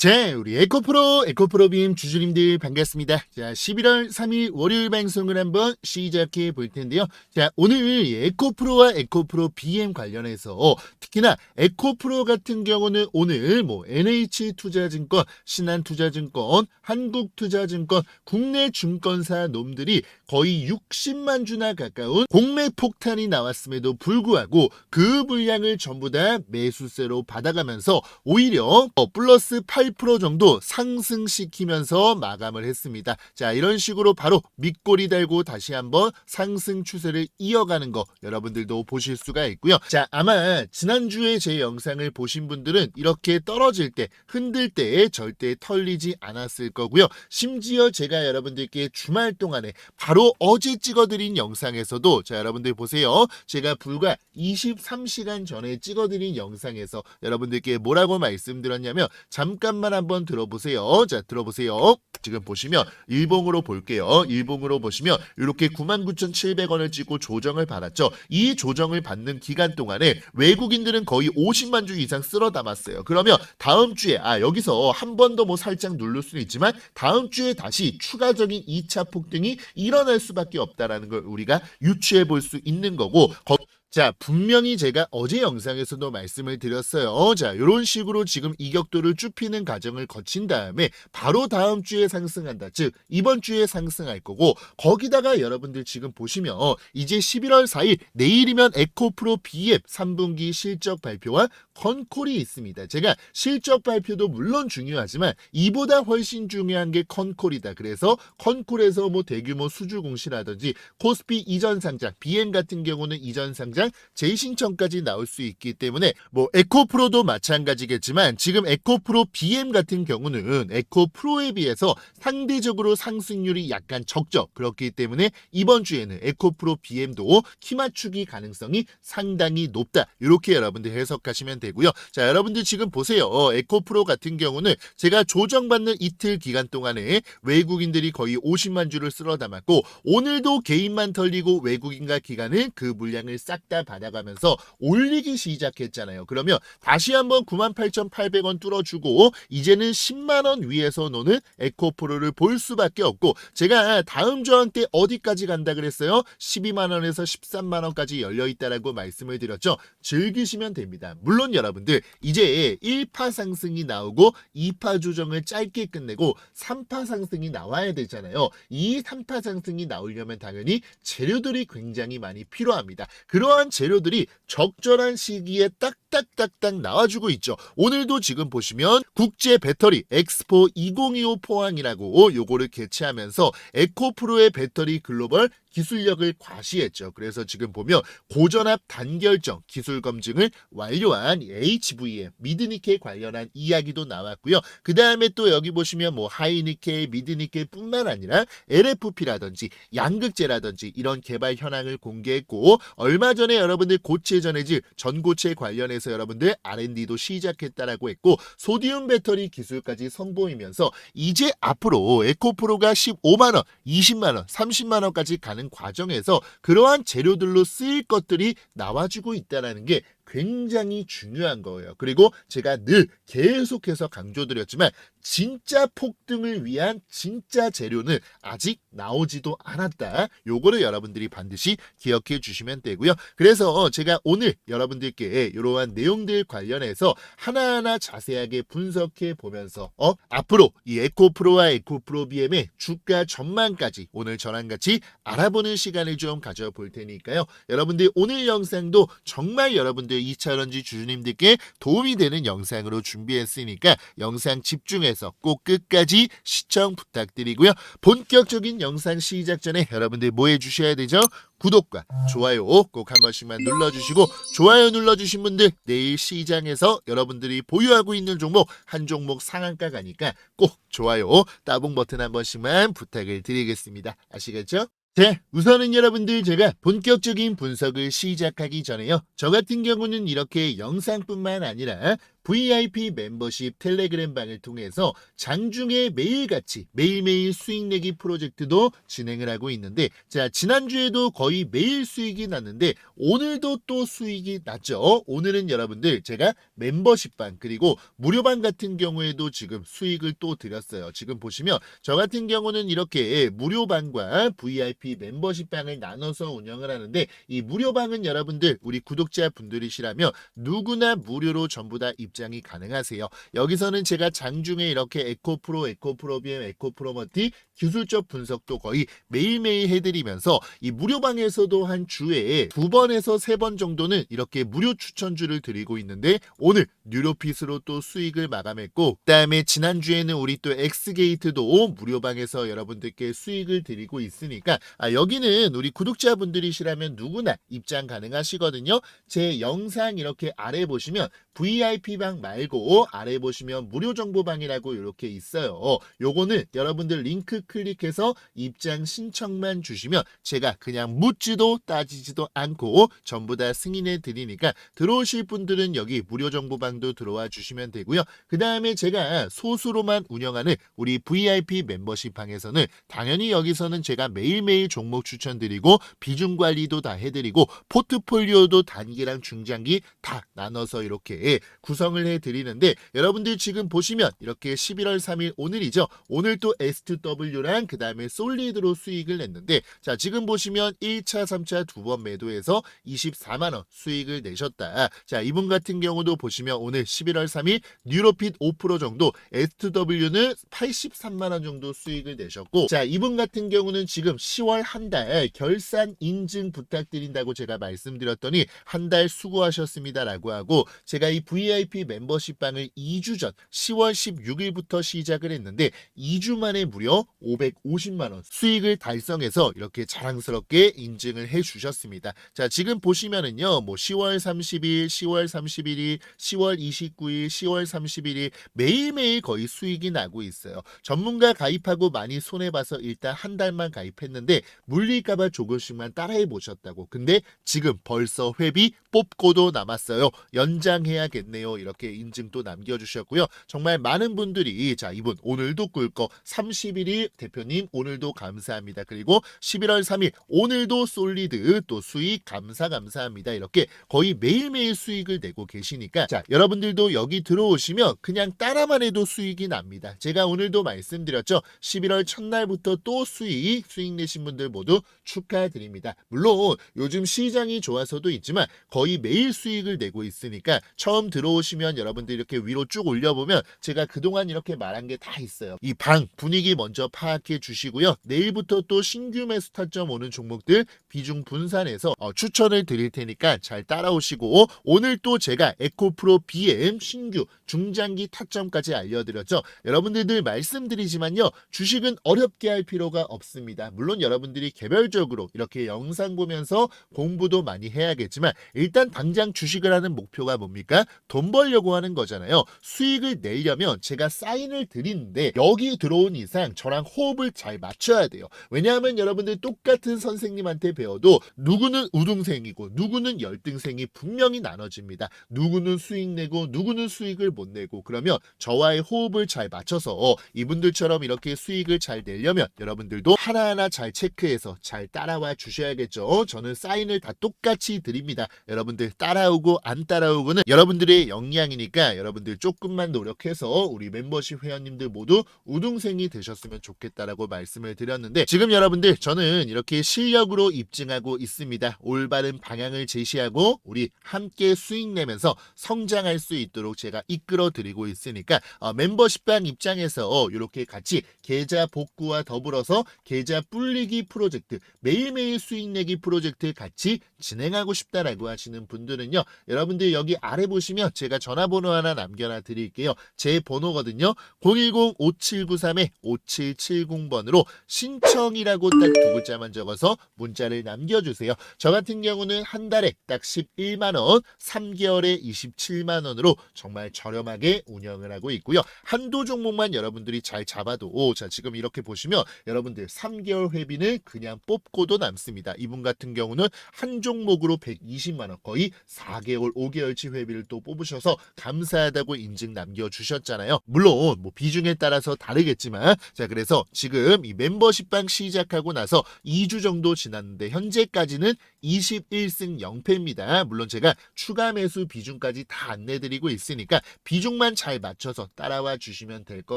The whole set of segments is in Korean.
자, 우리 에코프로, 에코프로빔 주주님들 반갑습니다. 자, 11월 3일 월요일 방송을 한번 시작해 볼 텐데요. 자, 오늘 이 에코프로와 에코프로 BM 관련해서 특히나 에코프로 같은 경우는 오늘 뭐 NH투자증권, 신한투자증권, 한국투자증권, 국내 증권사 놈들이 거의 60만 주나 가까운 공매 폭탄이 나왔음에도 불구하고 그 물량을 전부 다 매수세로 받아가면서 오히려 어, 플러스 8% 정도 상승시키면서 마감을 했습니다. 자, 이런 식으로 바로 밑꼬리 달고 다시 한번 상승 추세를 이어가는 거 여러분들도 보실 수가 있고요. 자, 아마 지난주에 제 영상을 보신 분들은 이렇게 떨어질 때, 흔들 때 절대 털리지 않았을 거고요. 심지어 제가 여러분들께 주말 동안에 바로 어제 찍어드린 영상에서도 자, 여러분들 보세요. 제가 불과 23시간 전에 찍어드린 영상에서 여러분들께 뭐라고 말씀드렸냐면 잠깐만 한번 들어보세요. 자, 들어보세요. 지금 보시면 일봉으로 볼게요. 일봉으로 보시면 이렇게 99,700원을 찍고 조정을 받았죠. 이 조정을 받는 기간 동안에 외국인들은 거의 50만 주 이상 쓸어 담았어요. 그러면 다음 주에 아 여기서 한 번 더 뭐 살짝 누를 수는 있지만 다음 주에 다시 추가적인 2차 폭등이 일어날 수밖에 없다라는 걸 우리가 유추해 볼 수 있는 거고 거- 자, 분명히 제가 어제 영상에서도 말씀을 드렸어요. 자, 이런 식으로 지금 이격도를 쭈피는 과정을 거친 다음에 바로 다음 주에 상승한다. 즉, 이번 주에 상승할 거고, 거기다가 여러분들 지금 보시면, 이제 11월 4일, 내일이면 에코프로 B앱 3분기 실적 발표와 컨콜이 있습니다. 제가 실적 발표도 물론 중요하지만, 이보다 훨씬 중요한 게 컨콜이다. 그래서 컨콜에서 뭐 대규모 수주 공시라든지, 코스피 이전 상장, BM 같은 경우는 이전 상장, 재신청까지 나올 수 있기 때문에 뭐 에코 프로도 마찬가지겠지만 지금 에코 프로 BM 같은 경우는 에코 프로에 비해서 상대적으로 상승률이 약간 적죠. 그렇기 때문에 이번 주에는 에코 프로 BM도 키 맞추기 가능성이 상당히 높다. 이렇게 여러분들 해석하시면 되고요. 자, 여러분들 지금 보세요. 에코 프로 같은 경우는 제가 조정받는 이틀 기간 동안에 외국인들이 거의 50만 주를 쓸어 담았고 오늘도 개인만 털리고 외국인과 기관은 그 물량을 싹다 받아가면서 올리기 시작했잖아요. 그러면 다시 한번 98,800원 뚫어주고 이제는 10만 원 위에서 노는 에코프로를 볼 수밖에 없고 제가 다음 저항 때 어디까지 간다 그랬어요? 12만 원에서 13만 원까지 열려 있다라고 말씀을 드렸죠. 즐기시면 됩니다. 물론 여러분들 이제 1파 상승이 나오고 2파 조정을 짧게 끝내고 3파 상승이 나와야 되잖아요. 이 3파 상승이 나오려면 당연히 재료들이 굉장히 많이 필요합니다. 그러한 재료들이 적절한 시기에 딱 딱딱딱 나와주고 있죠. 오늘도 지금 보시면 국제 배터리 엑스포 2025 포항이라고 요거를 개최하면서 에코프로의 배터리 글로벌 기술력을 과시했죠. 그래서 지금 보면 고전압 단결정 기술 검증을 완료한 HVM 미드니켈 관련한 이야기도 나왔고요. 그 다음에 또 여기 보시면 뭐 하이니켈, 미드니켈뿐만 아니라 LFP라든지 양극재라든지 이런 개발 현황을 공개했고 얼마 전에 여러분들 고체 전해질 전고체 관련해서 여러분들 R&D도 시작했다라고 했고 소디움 배터리 기술까지 선보이면서 이제 앞으로 에코프로가 15만 원, 20만 원, 30만 원까지 가는 과정에서 그러한 재료들로 쓰일 것들이 나와주고 있다라는 게 굉장히 중요한 거예요. 그리고 제가 늘 계속해서 강조드렸지만 진짜 폭등을 위한 진짜 재료는 아직 나오지도 않았다. 요거를 여러분들이 반드시 기억해 주시면 되고요. 그래서 제가 오늘 여러분들께 이러한 내용들 관련해서 하나하나 자세하게 분석해 보면서 어 앞으로 이 에코프로와 에코프로 BM의 주가 전망까지 오늘 저랑 같이 알아보는 시간을 좀 가져볼 테니까요. 여러분들 오늘 영상도 정말 여러분들 2차전지 주주님들께 도움이 되는 영상으로 준비했으니까 영상 집중해서 꼭 끝까지 시청 부탁드리고요. 본격적인 영상 시작 전에 여러분들 뭐 해주셔야 되죠? 구독과 좋아요 꼭 한 번씩만 눌러주시고 좋아요 눌러주신 분들 내일 시장에서 여러분들이 보유하고 있는 종목 한 종목 상한가 가니까 꼭 좋아요 따봉 버튼 한 번씩만 부탁을 드리겠습니다. 아시겠죠? 네, 우선은 여러분들 제가 본격적인 분석을 시작하기 전에요. 저 같은 경우는 이렇게 영상뿐만 아니라 VIP 멤버십 텔레그램 방을 통해서 장중에 매일같이 매일매일 수익 내기 프로젝트도 진행을 하고 있는데 자 지난주에도 거의 매일 수익이 났는데 오늘도 또 수익이 났죠. 오늘은 여러분들 제가 멤버십방 그리고 무료방 같은 경우에도 지금 수익을 또 드렸어요. 지금 보시면 저 같은 경우는 이렇게 무료방과 VIP 멤버십방을 나눠서 운영을 하는데 이 무료방은 여러분들 우리 구독자 분들이시라면 누구나 무료로 전부 다 입 장이 가능하세요. 여기서는 제가 장중에 이렇게 에코프로, 에코프로비엠, 에코프로머티 기술적 분석도 거의 매일매일 해드리면서 이 무료방에서도 한 주에 두 번에서 세 번 정도는 이렇게 무료 추천주를 드리고 있는데 오늘 뉴로핏으로 또 수익을 마감했고 그 다음에 지난주에는 우리 또 엑스게이트도 무료방에서 여러분들께 수익을 드리고 있으니까 아, 여기는 우리 구독자분들이시라면 누구나 입장 가능하시거든요. 제 영상 이렇게 아래 보시면 VIP 방 말고 아래 보시면 무료 정보방이라고 이렇게 있어요. 요거는 여러분들 링크 클릭해서 입장 신청만 주시면 제가 그냥 묻지도 따지지도 않고 전부 다 승인해 드리니까 들어오실 분들은 여기 무료 정보방도 들어와 주시면 되고요. 그 다음에 제가 소수로만 운영하는 우리 VIP 멤버십 방에서는 당연히 여기서는 제가 매일매일 종목 추천드리고 비중 관리도 다 해드리고 포트폴리오도 단기랑 중장기 다 나눠서 이렇게 구성 을 해드리는데 여러분들 지금 보시면 이렇게 11월 3일 오늘이죠. 오늘 또 S2W랑 그 다음에 솔리드로 수익을 냈는데 자 지금 보시면 1차, 3차 두 번 매도해서 24만원 수익을 내셨다. 자 이분 같은 경우도 보시면 오늘 11월 3일 뉴로핏 5% 정도 S2W는 83만원 정도 수익을 내셨고 자 이분 같은 경우는 지금 10월 한 달 결산 인증 부탁드린다고 제가 말씀드렸더니 한 달 수고하셨습니다라고 하고 제가 이 VIP 멤버십 방을 2주 전 10월 16일부터 시작을 했는데 2주 만에 무려 550만 원 수익을 달성해서 이렇게 자랑스럽게 인증을 해 주셨습니다. 자, 지금 보시면은요. 뭐 10월 30일, 10월 31일, 10월 29일, 10월 31일 매일매일 거의 수익이 나고 있어요. 전문가 가입하고 많이 손해 봐서 일단 한 달만 가입했는데 물릴까 봐 조금씩만 따라해 보셨다고. 근데 지금 벌써 회비 뽑고도 남았어요. 연장해야겠네요. 이렇게 인증도 남겨주셨고요. 정말 많은 분들이 자 이분 오늘도 꿀거 31일 대표님 오늘도 감사합니다. 그리고 11월 3일 오늘도 솔리드 또 수익 감사 감사합니다. 이렇게 거의 매일매일 수익을 내고 계시니까 자 여러분들도 여기 들어오시면 그냥 따라만 해도 수익이 납니다. 제가 오늘도 말씀드렸죠. 11월 첫날부터 또 수익 수익 내신 분들 모두 축하드립니다. 물론 요즘 시장이 좋아서도 있지만 거의 매일 수익을 내고 있으니까 처음 들어오시면 여러분들 이렇게 위로 쭉 올려보면 제가 그동안 이렇게 말한 게 다 있어요. 이 방 분위기 먼저 파악해 주시고요. 내일부터 또 신규 매수 타점 오는 종목들 비중 분산해서 어, 추천을 드릴 테니까 잘 따라오시고 오늘 또 제가 에코프로 BM 신규 중장기 타점까지 알려드렸죠. 여러분들들 말씀드리지만요. 주식은 어렵게 할 필요가 없습니다. 물론 여러분들이 개별적으로 이렇게 영상 보면서 공부도 많이 해야겠지만 일단 당장 주식을 하는 목표가 뭡니까? 돈 벌 려고 하는 거잖아요. 수익을 내려면 제가 사인을 드리는데 여기 들어온 이상 저랑 호흡을 잘 맞춰야 돼요. 왜냐하면 여러분들 똑같은 선생님한테 배워도 누구는 우등생이고 누구는 열등생이 분명히 나눠집니다. 누구는 수익 내고 누구는 수익을 못 내고 그러면 저와의 호흡을 잘 맞춰서 이분들처럼 이렇게 수익을 잘 내려면 여러분들도 하나하나 잘 체크해서 잘 따라와 주셔야겠죠. 저는 사인을 다 똑같이 드립니다. 여러분들 따라오고 안 따라오고는 여러분들의 역량이니까 여러분들 조금만 노력해서 우리 멤버십 회원님들 모두 우등생이 되셨으면 좋겠다라고 말씀을 드렸는데 지금 여러분들 저는 이렇게 실력으로 입증하고 있습니다. 올바른 방향을 제시하고 우리 함께 수익 내면서 성장할 수 있도록 제가 이끌어 드리고 있으니까 어, 멤버십방 입장에서 이렇게 같이 계좌 복구와 더불어서 계좌 불리기 프로젝트 매일매일 수익 내기 프로젝트 같이 진행하고 싶다라고 하시는 분들은요. 여러분들 여기 아래 보시면 제가 전화번호 하나 남겨놔 드릴게요. 제 번호거든요. 010-5793-5770번으로 신청이라고 딱 두 글자만 적어서 문자를 남겨주세요. 저 같은 경우는 한 달에 딱 11만원, 3개월에 27만원으로 정말 저렴하게 운영을 하고 있고요. 한도 종목만 여러분들이 잘 잡아도, 오, 자, 지금 이렇게 보시면 여러분들 3개월 회비는 그냥 뽑고도 남습니다. 이분 같은 경우는 한 종목으로 120만원, 거의 4개월, 5개월치 회비를 또 뽑으셔서 주셔서 감사하다고 인증 남겨주셨잖아요. 물론 뭐 비중에 따라서 다르겠지만 자 그래서 지금 이 멤버십방 시작하고 나서 2주 정도 지났는데 현재까지는 21승 0패입니다. 물론 제가 추가 매수 비중까지 다 안내드리고 있으니까 비중만 잘 맞춰서 따라와 주시면 될 것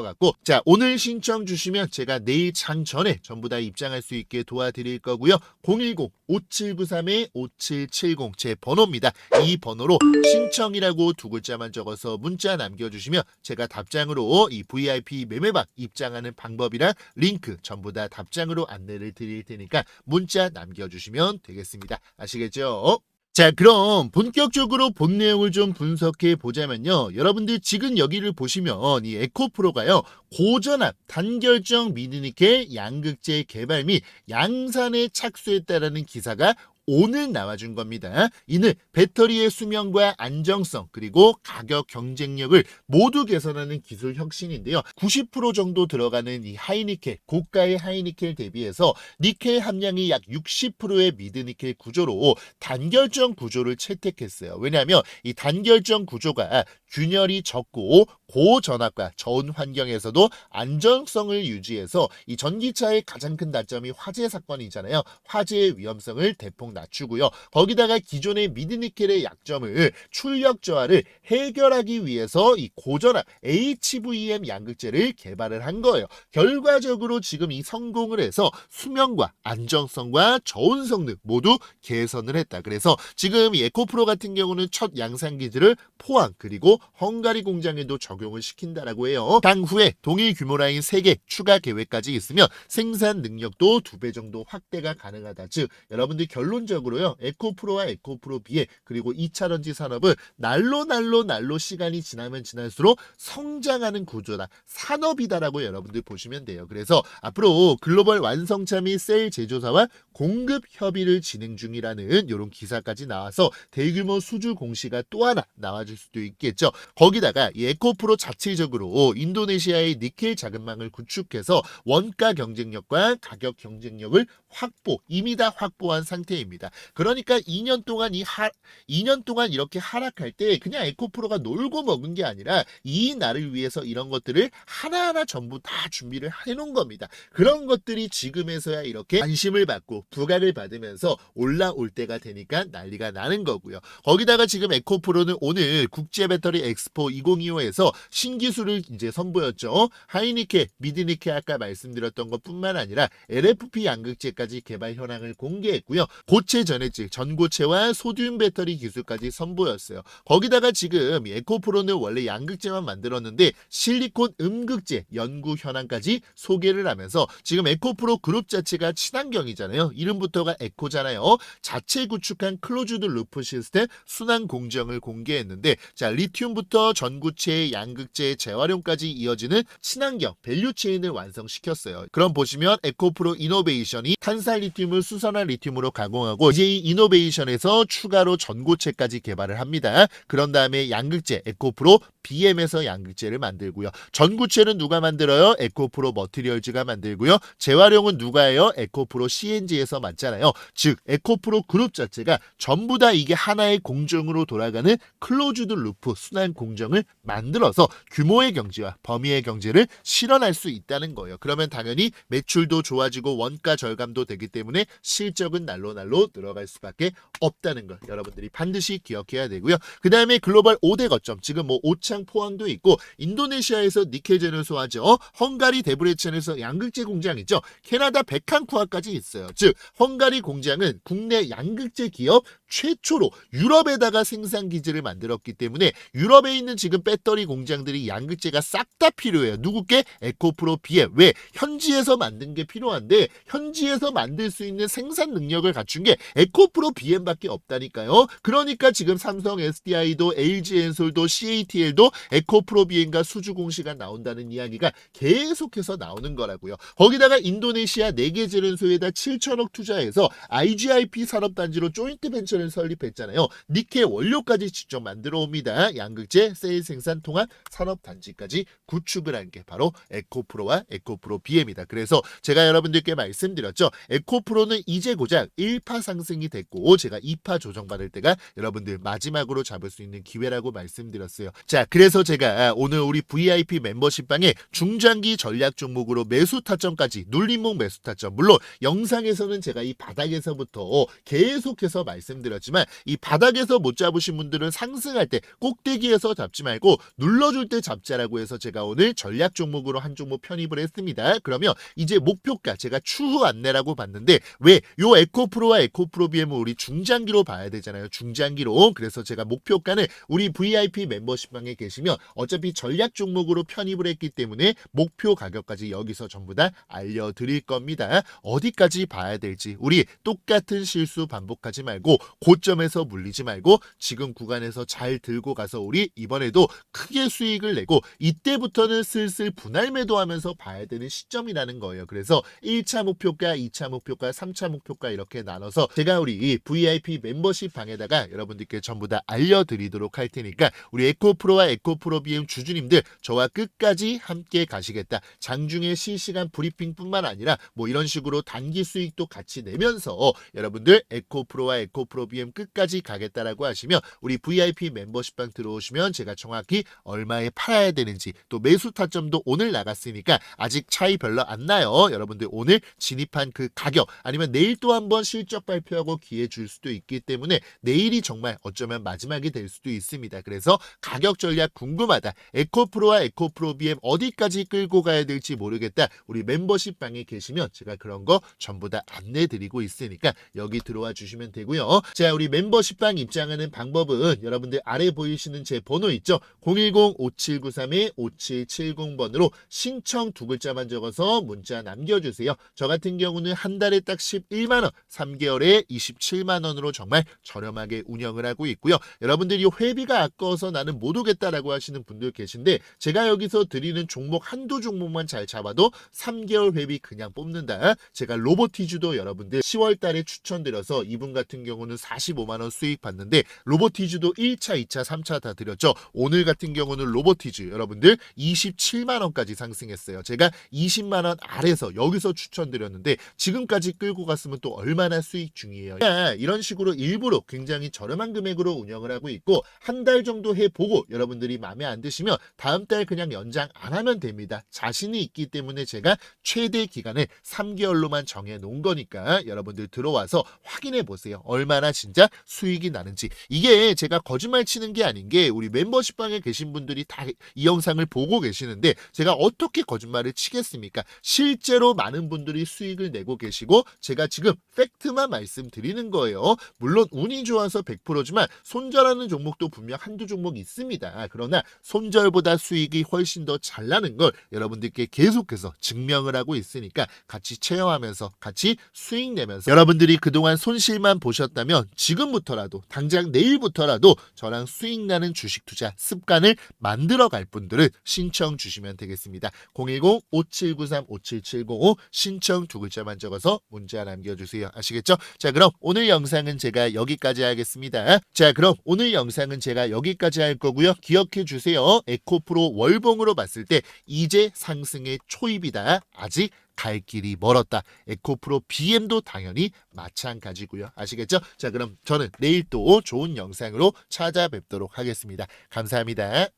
같고 자 오늘 신청 주시면 제가 내일 장 전에 전부 다 입장할 수 있게 도와드릴 거고요. 010-5793-5770 제 번호입니다. 이 번호로 신청이라고 두 글자만 적어서 문자 남겨주시면 제가 답장으로 이 VIP 매매방 입장하는 방법이랑 링크 전부 다 답장으로 안내를 드릴 테니까 문자 남겨주시면 되겠습니다. 아시겠죠? 자, 그럼 본격적으로 본 내용을 좀 분석해 보자면요. 여러분들 지금 여기를 보시면 이 에코프로가요. 고전압 단결정 미드니켈 양극재 개발 및 양산에 착수했다라는 기사가 오늘 나와준 겁니다. 이는 배터리의 수명과 안정성 그리고 가격 경쟁력을 모두 개선하는 기술 혁신인데요. 90% 정도 들어가는 이 하이니켈 고가의 하이니켈 대비해서 니켈 함량이 약 60%의 미드니켈 구조로 단결정 구조를 채택했어요. 왜냐하면 이 단결정 구조가 균열이 적고 고전압과 저온 환경에서도 안정성을 유지해서 이 전기차의 가장 큰 단점이 화재 사건이잖아요. 화재의 위험성을 대폭 낮추고요. 거기다가 기존의 미드니켈의 약점을 출력 저하를 해결하기 위해서 이 고전압 HVM 양극재를 개발을 한 거예요. 결과적으로 지금 이 성공을 해서 수명과 안정성과 저온 성능 모두 개선을 했다. 그래서 지금 이 에코프로 같은 경우는 첫 양산 기지를 포항 그리고 헝가리 공장에도 적용을 시킨다라고 해요. 당후에 동일 규모 라인 3개 추가 계획까지 있으면 생산 능력도 2배 정도 확대가 가능하다. 즉 여러분들 결론적으로요. 에코프로와 에코프로 B에 그리고 2차 전지 산업은 날로 날로 날로 시간이 지나면 지날수록 성장하는 구조다. 산업이다라고 여러분들 보시면 돼요. 그래서 앞으로 글로벌 완성차 및 셀 제조사와 공급 협의를 진행 중이라는 이런 기사까지 나와서 대규모 수주 공시가 또 하나 나와줄 수도 있겠죠. 거기다가 이 에코프로 자체적으로 인도네시아의 니켈 자금망을 구축해서 원가 경쟁력과 가격 경쟁력을 확보 이미 다 확보한 상태입니다. 그러니까 2년 동안 이 하, 2년 동안 이렇게 하락할 때 그냥 에코프로가 놀고 먹은 게 아니라 이 날을 위해서 이런 것들을 하나하나 전부 다 준비를 해놓은 겁니다. 그런 것들이 지금에서야 이렇게 관심을 받고 부각을 받으면서 올라올 때가 되니까 난리가 나는 거고요. 거기다가 지금 에코프로는 오늘 국제 배터리 엑스포 2025에서 신기술을 이제 선보였죠. 하이니켈, 미드니켈 아까 말씀드렸던 것뿐만 아니라 LFP 양극재까지 개발 현황을 공개했고요. 고체 전해질, 전고체와 소듐 배터리 기술까지 선보였어요. 거기다가 지금 이 에코프로는 원래 양극재만 만들었는데 실리콘 음극재 연구 현황까지 소개를 하면서 지금 에코프로 그룹 자체가 친환경이잖아요. 이름부터가 에코잖아요. 자체 구축한 클로즈드 루프 시스템 순환 공정을 공개했는데 자 리튬 부터 전구체, 양극재, 재활용까지 이어지는 친환경 밸류 체인을 완성시켰어요. 그럼 보시면 에코프로 이노베이션이 탄산 리튬을 수선화 리튬으로 가공하고 이제 이 이노베이션에서 추가로 전고체까지 개발을 합니다. 그런 다음에 양극재 에코프로 BM에서 양극재를 만들고요. 전구체는 누가 만들어요? 에코프로 머티리얼즈가 만들고요. 재활용은 누가 해요? 에코프로 CNG에서 맞잖아요. 즉 에코프로 그룹 자체가 전부 다 이게 하나의 공정으로 돌아가는 클로즈드 루프 순환 공정을 만들어서 규모의 경제와 범위의 경제를 실현할 수 있다는 거예요. 그러면 당연히 매출도 좋아지고 원가 절감도 되기 때문에 실적은 날로 날로 늘어갈 수밖에 없다는 걸 여러분들이 반드시 기억해야 되고요. 그 다음에 글로벌 5대 거점 지금 뭐 오창 포항도 있고 인도네시아에서 니켈젠을 소화하죠. 헝가리 데브레첸에서 양극재 공장 있죠. 캐나다 베칸쿠아까지 있어요. 즉 헝가리 공장은 국내 양극재 기업 최초로 유럽에다가 생산 기지를 만들었기 때문에 유 럽에 있는 지금 배터리 공장들이 양극재가 싹 다 필요해요. 누구께? 에코프로 비에 왜? 현지에서 만든 게 필요한데 현지에서 만들 수 있는 생산 능력을 갖춘 게 에코프로 BM밖에 없다니까요. 그러니까 지금 삼성 SDI도 LG 엔솔도 CATL도 에코프로 BM과 수주 공시가 나온다는 이야기가 계속해서 나오는 거라고요. 거기다가 인도네시아 4개 제련소에다 7천억 투자해서 IGIP 산업단지로 조인트 벤처를 설립했잖아요. 니켈 원료까지 직접 만들어 옵니다. 양 양극재, 세일 생산, 통합, 산업 단지까지 구축을 한 게 바로 에코프로와 에코프로 BM이다. 그래서 제가 여러분들께 말씀드렸죠. 에코프로는 이제 고작 1파 상승이 됐고 제가 2파 조정받을 때가 여러분들 마지막으로 잡을 수 있는 기회라고 말씀드렸어요. 자, 그래서 제가 오늘 우리 VIP 멤버십 방에 중장기 전략 종목으로 매수 타점까지 눌림목 매수 타점 물론 영상에서는 제가 이 바닥에서부터 계속해서 말씀드렸지만 이 바닥에서 못 잡으신 분들은 상승할 때 꼭대기 에서 잡지 말고 눌러줄 때 잡자라고 해서 제가 오늘 전략 종목으로 한 종목 편입을 했습니다. 그러면 이제 목표가 제가 추후 안내라고 봤는데 왜 요 에코프로와 에코프로 BM은 우리 중장기로 봐야 되잖아요. 중장기로. 그래서 제가 목표가는 우리 VIP 멤버십 방에 계시면 어차피 전략 종목으로 편입을 했기 때문에 목표 가격까지 여기서 전부 다 알려드릴 겁니다. 어디까지 봐야 될지 우리 똑같은 실수 반복하지 말고 고점에서 물리지 말고 지금 구간에서 잘 들고 가서 우리 이번에도 크게 수익을 내고 이때부터는 슬슬 분할 매도하면서 봐야 되는 시점이라는 거예요. 그래서 1차 목표가, 2차 목표가, 3차 목표가 이렇게 나눠서 제가 우리 이 VIP 멤버십 방에다가 여러분들께 전부 다 알려드리도록 할 테니까 우리 에코프로와 에코프로 BM 주주님들 저와 끝까지 함께 가시겠다. 장중에 실시간 브리핑뿐만 아니라 뭐 이런 식으로 단기 수익도 같이 내면서 여러분들 에코프로와 에코프로 BM 끝까지 가겠다라고 하시면 우리 VIP 멤버십 방 들어오시 면 제가 정확히 얼마에 팔아야 되는지 또 매수 타점도 오늘 나갔으니까 아직 차이 별로 안 나요. 여러분들 오늘 진입한 그 가격 아니면 내일 또 한번 실적 발표하고 기회 줄 수도 있기 때문에 내일이 정말 어쩌면 마지막이 될 수도 있습니다. 그래서 가격 전략 궁금하다. 에코프로와 에코프로 BM 어디까지 끌고 가야 될지 모르겠다. 우리 멤버십 방에 계시면 제가 그런 거 전부 다 안내 드리고 있으니까 여기 들어와 주시면 되고요. 자, 우리 멤버십 방 입장하는 방법은 여러분들 아래 보이시는 제 번호 있죠? 010-5793-5770번으로 신청 두 글자만 적어서 문자 남겨주세요. 저 같은 경우는 한 달에 딱 11만원, 3개월에 27만원으로 정말 저렴하게 운영을 하고 있고요. 여러분들이 회비가 아까워서 나는 못 오겠다라고 하시는 분들 계신데 제가 여기서 드리는 종목 한두 종목만 잘 잡아도 3개월 회비 그냥 뽑는다. 제가 로보티즈도 여러분들 10월 달에 추천드려서 이분 같은 경우는 45만원 수익 받는데 로보티즈도 1차, 2차, 3차 다 드렸죠. 오늘 같은 경우는 로보티즈 여러분들 27만 원까지 상승했어요. 제가 20만 원 아래서 여기서 추천드렸는데 지금까지 끌고 갔으면 또 얼마나 수익 중이에요. 이런 식으로 일부러 굉장히 저렴한 금액으로 운영을 하고 있고 한 달 정도 해보고 여러분들이 마음에 안 드시면 다음 달 그냥 연장 안 하면 됩니다. 자신이 있기 때문에 제가 최대 기간을 3개월로만 정해 놓은 거니까 여러분들 들어와서 확인해 보세요. 얼마나 진짜 수익이 나는지. 이게 제가 거짓말 치는 게 아닌 게 우리 멤버십 방에 계신 분들이 다 이 영상을 보고 계시는데 제가 어떻게 거짓말을 치겠습니까? 실제로 많은 분들이 수익을 내고 계시고 제가 지금 팩트만 말씀드리는 거예요. 물론 운이 좋아서 100%지만 손절하는 종목도 분명 한두 종목 있습니다. 그러나 손절보다 수익이 훨씬 더 잘 나는 걸 여러분들께 계속해서 증명을 하고 있으니까 같이 체험하면서 같이 수익 내면서 여러분들이 그동안 손실만 보셨다면 지금부터라도 당장 내일부터라도 저랑 수익 나는 주식 투자 습관을 만들어 갈 분들은 신청 주시면 되겠습니다. 010-5793-5770 신청 두 글자만 적어서 문자 남겨주세요. 아시겠죠? 자 그럼 오늘 영상은 제가 여기까지 하겠습니다. 자 그럼 오늘 영상은 제가 여기까지 할 거고요. 기억해 주세요. 에코프로 월봉으로 봤을 때 이제 상승의 초입이다. 아직 갈 길이 멀었다. 에코프로 BM도 당연히 마찬가지고요. 아시겠죠? 자 그럼 저는 내일 또 좋은 영상으로 찾아뵙도록 하겠습니다. 감사합니다.